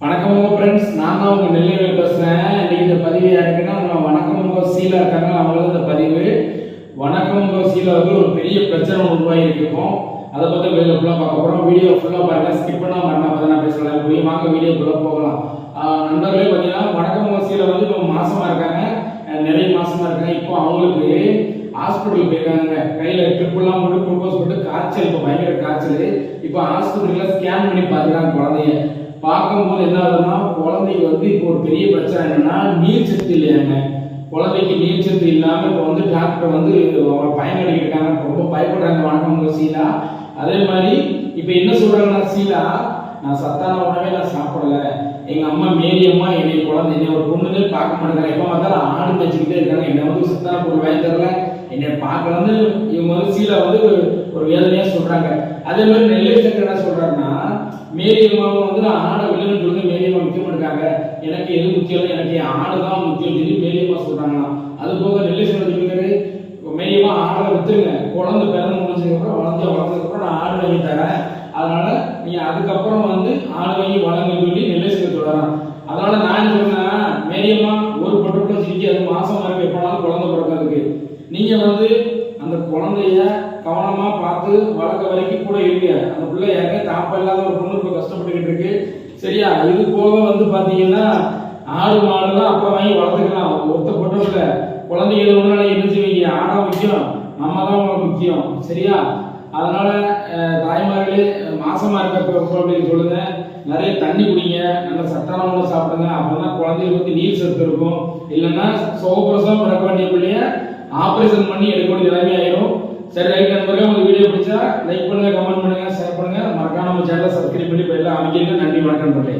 வணக்கமாக ஃப்ரெண்ட்ஸ் நான் தான் உங்கள் நெல்லை பேசுகிறேன் இன்றைக்கி இந்த பதிவு யாருக்குன்னா நம்ம வணக்கம் உங்க சீலா இருக்காங்க. அவங்களுக்கு இந்த பதிவு. வணக்கம் உங்க வந்து ஒரு பெரிய பிரச்சனை உருவாகி இருக்கும் அதை பற்றி வெளியில் ஃபுல்லாக பார்க்க போகிறோம் வீடியோ ஃபுல்லாக பாருங்க. ஸ்கிப் பண்ணாம பாருங்க பார்த்து நான் பேசுகிறேன் முக்கியமாக வாங்க போகலாம். நண்பர்களே பார்த்தீங்கன்னா வணக்கம் உங்க சீலா வந்து இப்போ மாசமாக இருக்காங்க. நிறைய மாசமாக இருக்காங்க. இப்போ அவங்களுக்கு ஹாஸ்பிட்டல் போயிருக்காங்க. கையில் ட்ரிப்புலாம் போட்டு குளுக்கோஸ் போட்டு காய்ச்சல். இப்போ பயங்கர காய்ச்சல். இப்போ ஹாஸ்பிட்டலில் ஸ்கேன் பண்ணி பார்த்துக்கிறாங்க குழந்தைய. பார்க்கும்போது என்ன ஆகுதுன்னா குழந்தைக்கு வந்து இப்போ ஒரு பெரிய பிரச்சனை என்னன்னா நீர் சத்து இல்லையாங்க. குழந்தைக்கு நீர் சத்து இல்லாம இப்போ வந்து டாக்டர் வந்து அவங்க பயன் ரொம்ப பயப்படுறாங்க வணக்கம் சீலா. அதே மாதிரி இப்போ என்ன சொல்றாங்கன்னா சீலா நான் சத்தான உணவே நான் சாப்பிடல. எங்க அம்மா மேரி அம்மா என்னை குழந்தை என்னை ஒரு பொண்ணுங்க பார்க்க மாட்டேங்கிறாங்க. எப்போ பார்த்தாலும் ஆடு வச்சுக்கிட்டே இருக்காங்க. என்ன வந்து சத்தான பொருள் வாங்கி தரல. என்னை பார்க்கலன்னு இவங்க வந்து சீலா வந்து ஒரு- ஒரு வேதனையா சொல்றாங்க. அதே மாதிரி நெல்லை சங்கர் என்ன சொல்றாருன்னா மேரி வந்து நான் ஆடை விழுன்னு சொல்லி மேரி முக்கியம் இருக்காங்க. எனக்கு எது முக்கியம் இல்லை எனக்கு என் ஆடு தான் முக்கியம் சொல்லி மேரி சொல்றாங்களாம். அது போக நெல்லை சங்கர் சொல்லிருக்காரு மேரியமா ஆடை வித்துருங்க. குழந்தை பிறந்து முடிஞ்சதுக்கப்புறம் வளர்ந்து வளர்ந்ததுக்கப்புறம் நான் ஆடு வாங்கி தரேன். அதனால நீங்க அதுக்கப்புறம் வந்து ஆடு வாங்கி வளங்க சொல்லி நெல்லை சங்கர் சொல்றாங்க அதனால நான் என்ன சொன்னேன் மேரியம்மா ஒரு பட்டு கூட அது மாசம் இருக்கு எப்போனாலும் குழந்தை பிறக்கிறதுக்கு நீங்க வந்து அந்த குழந்தைய கவனமா பார்த்து வளர்க்க வரைக்கும் கூட இருங்க அந்த பிள்ளை யாருக்கே தாப்பா இல்லாத ஒரு பொண்ணு இப்ப கஷ்டப்பட்டுக்கிட்டு இருக்கு. சரியா? இது போக வந்து பாத்தீங்கன்னா ஆடு மாடுலாம் அப்ப வாங்கி வளர்த்துக்கலாம். ஒருத்த பொண்ணு குழந்தைகள் ஒன்றால என்ன செய்வீங்க? ஆடா முக்கியம். நம்ம தான் உங்களுக்கு முக்கியம். சரியா? அதனால தாய்மார்களே மாசமா இருக்க அப்படின்னு சொல்லுங்க. நிறைய தண்ணி குடிங்க. நல்ல சத்தான உணவு சாப்பிடுங்க. அப்பதான் குழந்தைகளுக்கு நீர் சத்து இருக்கும். இல்லைன்னா சோபரசம் பிறக்க வேண்டிய பிள்ளைய ஆபரேஷன் பண்ணி எடுக்க வேண்டிய நிலைமை ஆயிரும் சரி ரைட் நண்பர்கள் உங்களுக்கு வீடியோ பிடிச்சா லைக் பண்ணுங்க கமெண்ட் பண்ணுங்க ஷேர் பண்ணுங்க. மறக்காம நம்ம சேனலை சப்ஸ்கிரைப் பண்ணி பெல்ல அமைக்கிறீங்க நன்றி வணக்கம் நண்பர்களே.